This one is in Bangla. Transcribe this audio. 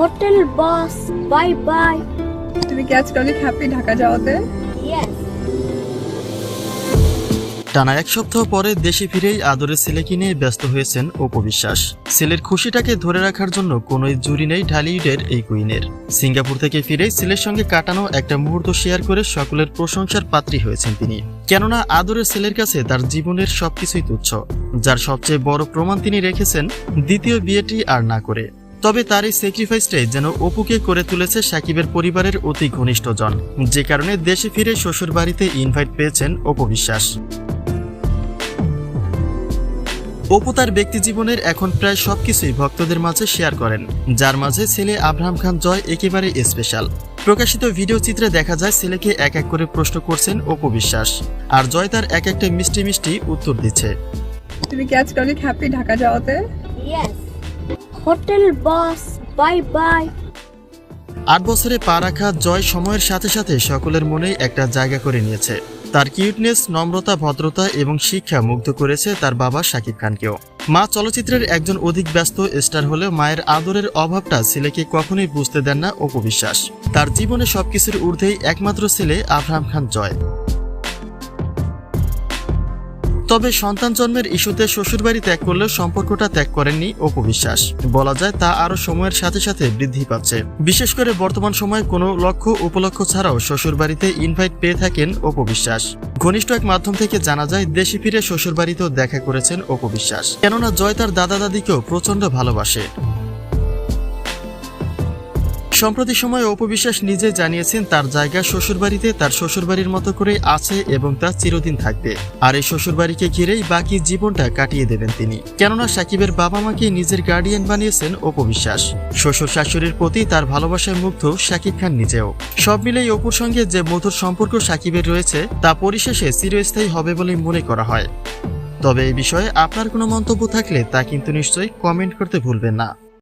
Hotel boss bye by. তুমি কি আজকে অনেক হ্যাপি ঢাকা যাওয়াতে? টানা এক সপ্তাহ পরে দেশে ফিরেই আদরের ছেলেকে নিয়ে ব্যস্ত হয়েছেন অপবিশ্বাস ছেলের খুশিটাকে ধরে রাখার জন্য কোনোই জুরি নেই ঢালিউডের এই কুইনের। সিঙ্গাপুর থেকে ফিরেই ছেলের সঙ্গে কাটানো একটা মুহূর্ত শেয়ার করে সকলের প্রশংসার পাত্রী হয়েছেন তিনি। কেননা আদরের ছেলের কাছে তার জীবনের সবকিছুই তুচ্ছ যার সবচেয়ে বড় প্রমাণ তিনি রেখেছেন দ্বিতীয় বিয়েটি আর না করে। তবে তার এই স্যাক্রিফাইসটাই যেন অপুকে করে তুলেছে সাকিবের পরিবারের অতি ঘনিষ্ঠজন। যে কারণে দেশে ফিরে শ্বশুর বাড়িতে ইনভাইট পেয়েছেন অপবিশ্বাস অপু তার ব্যক্তি জীবনের এখন প্রায় সবকিছুই ভক্তদের মাঝে শেয়ার করেন। যার মাঝে ছেলে আব্রাহাম খান জয় একেবারে স্পেশাল প্রকাশিত ভিডিও চিত্রে দেখা যায় ছেলেকে এক এক করে প্রশ্ন করছেন অপু বিশ্বাস। আর জয় তার এক একটা মিষ্টি মিষ্টি উত্তর দিচ্ছে। তুমি কি আজকে হ্যাপি ঢাকা যাওয়াতে? Hotel boss, bye bye. আট বছরে পা রাখা জয় সময়ের সাথে সাথে সকলের মনেই একটা জায়গা করে নিয়েছে। তার কিউটনেস নম্রতা, ভদ্রতা এবং শিক্ষা মুগ্ধ করেছে তার বাবা শাকিব খানকেও। মা চলচ্চিত্রের একজন অধিক ব্যস্ত স্টার হলেও মায়ের আদরের অভাবটা ছেলেকে কখনোই বুঝতে দেন না অপবিশ্বাস তার জীবনে সবকিছুর ঊর্ধ্বেই একমাত্র ছেলে আফরাম খান জয়। তবে সন্তান জন্মের ইস্যুতে শ্বশুরবাড়ি ত্যাগ করলেও সম্পর্কটা ত্যাগ করেননি অপু বিশ্বাস। বলা যায় তা আরও সময়ের সাথে সাথে বৃদ্ধি পাচ্ছে। বিশেষ করে বর্তমান সময়ে কোনো লক্ষ্য উপলক্ষ ছাড়াও শ্বশুরবাড়িতে ইনভাইট পেয়ে থাকেন অপু বিশ্বাস। ঘনিষ্ঠ এক মাধ্যম থেকে জানা যায়, দেশে ফিরে শ্বশুরবাড়িতেও দেখা করেছেন অপু বিশ্বাস। কেননা জয় তার দাদা দাদিকেও প্রচণ্ড ভালোবাসে। সম্প্রতি সময়ে অপবিশ্বাস নিজে জানিয়েছেন তার জায়গা শ্বশুরবাড়িতে, তার শ্বশুরবাড়ির মতো করেই আছে এবং তা চিরদিন থাকবে। আর এই শ্বশুরবাড়িকে ঘিরেই বাকি জীবনটা কাটিয়ে দেবেন তিনি। কেননা সাকিবের বাবা মাকে নিজের গার্ডিয়ান বানিয়েছেন অপবিশ্বাস। শ্বশুর শাশুড়ির প্রতি তার ভালোবাসায় মুগ্ধ সাকিব খান নিজেও। সব মিলেই অপুর সঙ্গে যে মধুর সম্পর্ক সাকিবের রয়েছে, তা পরিশেষে চিরস্থায়ী হবে বলে মনে করা হয়। তবে এই বিষয়ে আপনার কোনো মন্তব্য থাকলে তা কিন্তু নিশ্চয়ই কমেন্ট করতে ভুলবেন না।